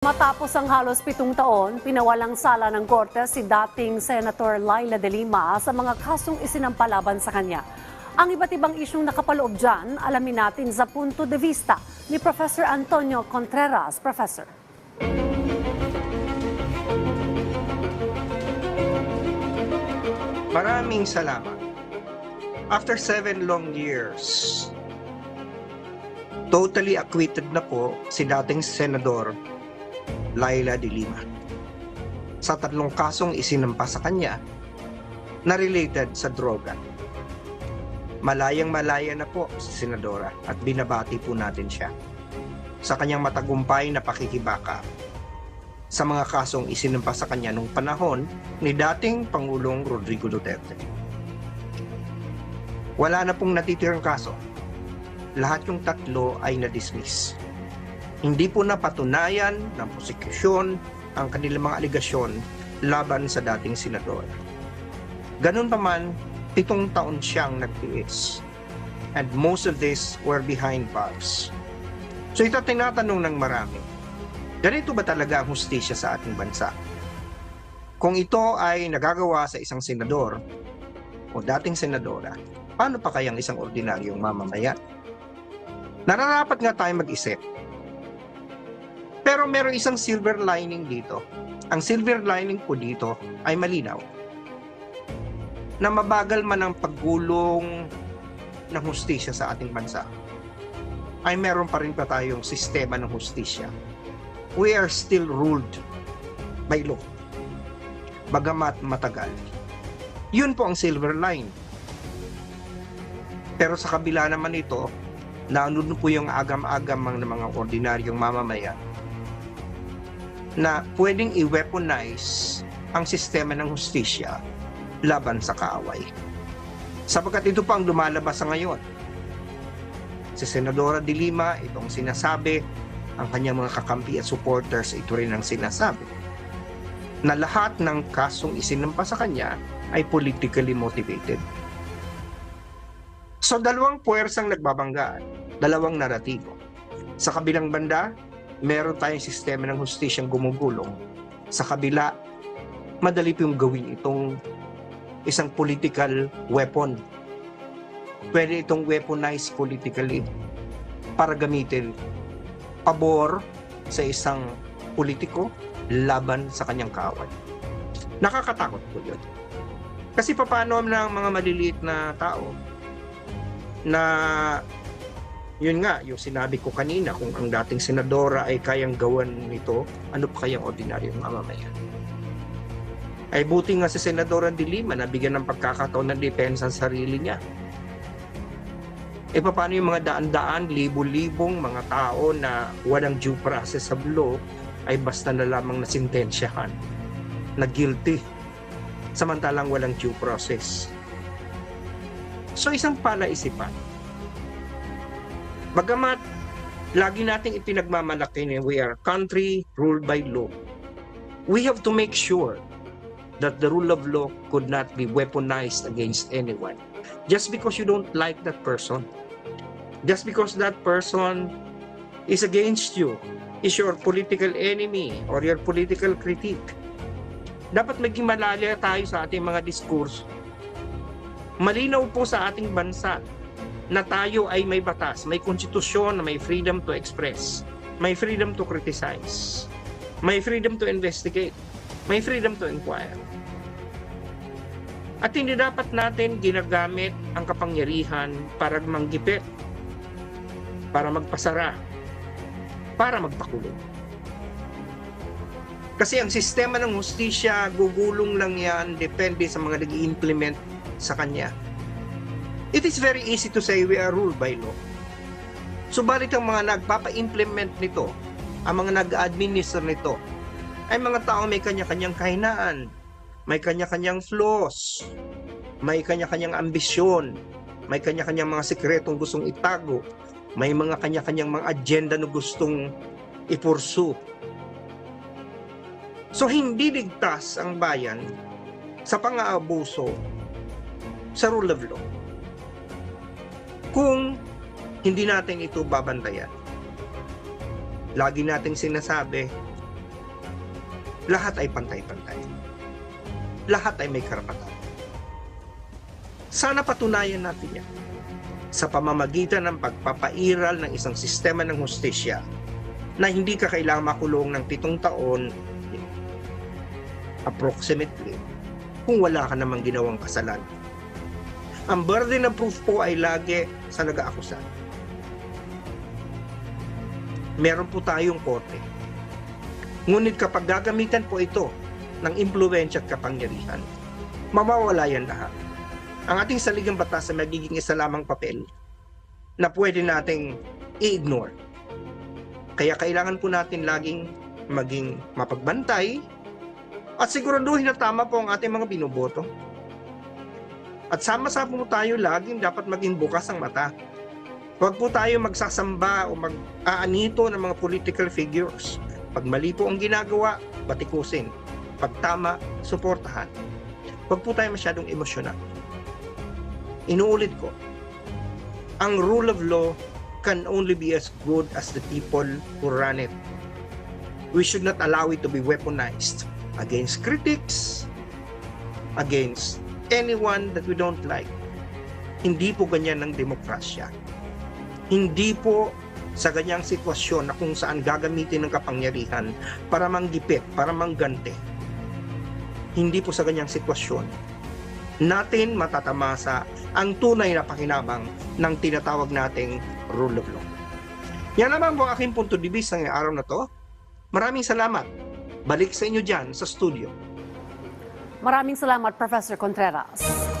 Matapos ang halos pitong taon, pinawalang sala ng korte si dating Senator Laila de Lima sa mga kasong isinampalaban sa kanya. Ang iba't ibang isyong nakapaloob dyan, alamin natin sa punto de vista ni Professor Antonio Contreras. Professor. Maraming salamat. After seven long years, totally acquitted na po si dating Senador Laila de Lima sa tatlong kasong isinampa sa kanya na related sa droga. Malayang malaya na po si Senadora at binabati po natin siya sa kanyang matagumpay na pakikibaka sa mga kasong isinampa sa kanya nung panahon ni dating Pangulong Rodrigo Duterte. Wala na pong natitirang kaso. Lahat yung tatlo ay na-dismiss. Hindi po napatunayan ng prosekusyon ang kanilang mga aligasyon laban sa dating senador. Ganun pa man, pitong taon siyang nagtiis. And most of this were behind bars. So ito tinatanong ng marami, ganito ba talaga ang hustisya sa ating bansa? Kung ito ay nagagawa sa isang senador o dating senadora, paano pa kayang isang ordinaryong mamamayan? Nararapat nga tayo mag-isip. Pero meron isang silver lining dito. Ang silver lining po dito ay malinaw. Na mabagal man ang paggulong ng hustisya sa ating bansa, ay meron pa rin pa tayong sistema ng hustisya. We are still ruled by law. Bagamat matagal. Yun po ang silver line. Pero sa kabila naman ito, naunod po yung agam-agam ng mga ordinaryong mamamayan na pwedeng i-weaponize ang sistema ng hustisya laban sa kaaway. Sapagkat ito pa ang lumalabas sa ngayon. Si Senadora de Lima, itong sinasabi, ang kanyang mga kakampi at supporters, ito rin ang sinasabi, na lahat ng kasong isinampa sa kanya ay politically motivated. So dalawang puwersang nagbabanggaan, dalawang naratibo. Sa kabilang banda, meron tayong sistema ng hustisyang gumugulong. Sa kabila, madali pong gawin itong isang political weapon. Pwede itong weaponize politically para gamitin pabor sa isang politiko laban sa kanyang kaaway. Nakakatakot po yun. Kasi paano ng mga maliliit na tao na yun nga, yung sinabi ko kanina, kung ang dating senadora ay kayang gawan nito, ano pa kayang ordinaryong mamamayan? Ay buti nga si Senadora de Lima na bigyan ng pagkakataon ng depensa ang sarili niya. E paano yung mga daan-daan, libo-libong mga tao na walang due process of law ay basta na lamang nasintensyahan na guilty samantalang walang due process. So isang palaisipan. Bagamat lagi nating ipinagmamalaki na we are a country ruled by law, we have to make sure that the rule of law could not be weaponized against anyone. Just because you don't like that person, just because that person is against you, is your political enemy or your political critique. Dapat maging malaya tayo sa ating mga diskurso. Malinaw po sa ating bansa na tayo ay may batas, may konstitusyon may freedom to express, may freedom to criticize, may freedom to investigate, may freedom to inquire. At hindi dapat natin ginagamit ang kapangyarihan para manggipit, para magpasara, para magpakulong. Kasi ang sistema ng hustisya, gugulong lang yan, depende sa mga nag implement sa kanya. It is very easy to say we are ruled by law. Subalit ang mga nagpapa-implement nito, ang mga nag-administer nito, ay mga tao may kanya-kanyang kahinaan, may kanya-kanyang flaws, may kanya-kanyang ambisyon, may kanya-kanyang mga sikretong gustong itago, may mga kanya-kanyang mga agenda na gustong ipursu. So hindi ligtas ang bayan sa pang-aabuso sa rule of law. Kung hindi natin ito babantayan. Lagi nating sinasabi lahat ay pantay-pantay. Lahat ay may karapatan. Sana patunayan natin yan sa pamamagitan ng pagpapairal ng isang sistema ng hustisya na hindi ka kailangang makulong ng pitong taon approximately kung wala ka namang ginawang kasalanan. Ang burden of proof po ay lagi sa nag-aakusa. Meron po tayong korte. Ngunit kapag gagamitan po ito ng impluensya at kapangyarihan, mawawala yan lahat. Ang ating saligang batas ay magiging isa lamang papel na pwede nating i-ignore. Kaya kailangan po natin laging maging mapagbantay at siguraduhin na tama po ang ating mga binoboto. At sama-sama po tayo laging dapat maging bukas ang mata. Huwag po tayo magsasamba o mag-aanito ng mga political figures. Pag mali po ang ginagawa, batikusin. Pag tama, suportahan. Huwag po tayo masyadong emosyonal. Inuulit ko, ang rule of law can only be as good as the people who run it. We should not allow it to be weaponized against critics, against anyone that we don't like. Hindi po ganyan ng demokrasya. Hindi po sa ganyang sitwasyon na kung saan gagamitin ng kapangyarihan para manggipit, para manggante. Hindi po sa ganyang sitwasyon natin matatamasa ang tunay na pakinabang ng tinatawag nating rule of law. Yan naman po ang aking punto de vista ngayong araw na to. Maraming salamat. Balik sa inyo dyan sa studio. Maraming salamat, Professor Contreras.